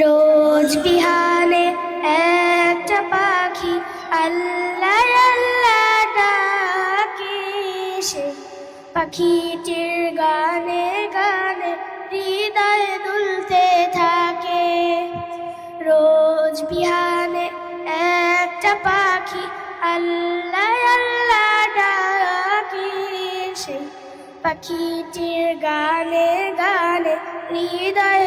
রোজ বিহানে একটা পাখি আল্লাহ আল্লাহ ডাকে সে। পাখিটির গানে গানে হৃদয় দুলতে থাকে। রোজ বিহানে একটা পাখি আল্লাহ আল্লাহ ডাকে সে। পাখিটির গানে গানে হৃদয়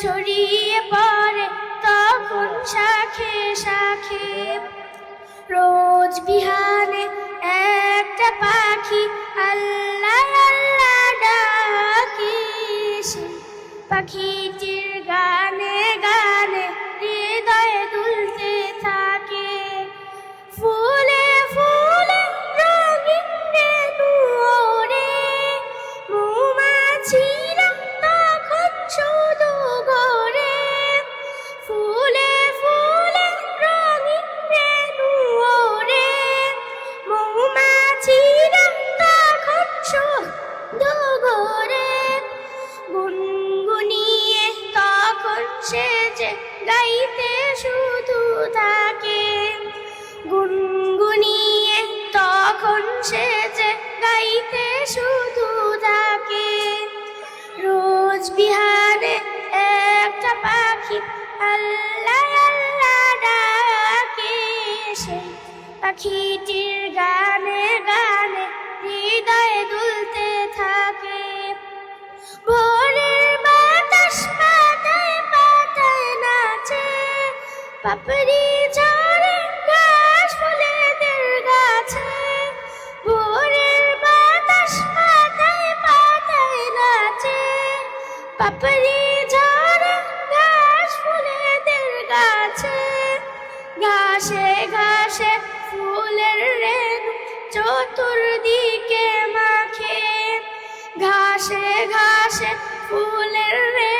ছড়িয়ে পড়ে তখন শাখে শাখে। রোজ বিহানে একটা পাখি আল্লাহ আল্লাহ ডাকে সে। সে যে গাইতে শুধু থাকে গুনগুনিয়ে তখন সে যে গাইতে শুধু থাকে রোজ বিহারে একটা পাখি আল্লাহ আল্লাহ ডাকে। সেই পাখিটির গানে গানে হৃদয়ে পাপড়ি ঝরে ঘাস ফুলেদের গাছে, ভোরের বাতাস পাতায় পাতায় নাচে। পাপড়ি ঝরে ঘাস ফুলেদের গাছে, ঘাসে ঘাসে ফুলের রেণু চতুর্দিকে মাখে। ঘাসে ঘাসে ফুলের রেণু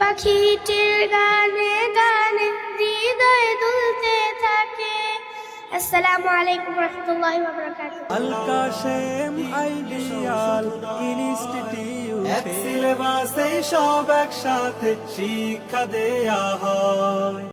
পাখিটির গানে গানে হৃদয় দুলতে থাকে। আসসালামু আলাইকুম রহমতুল্লাহি ওয়া বারাকাতুহু। আল কাশেম আইডিয়াল ইনস্টিটিউট এক সিলেবাসে সব একসাথে শিক্ষা দেয়া হয়।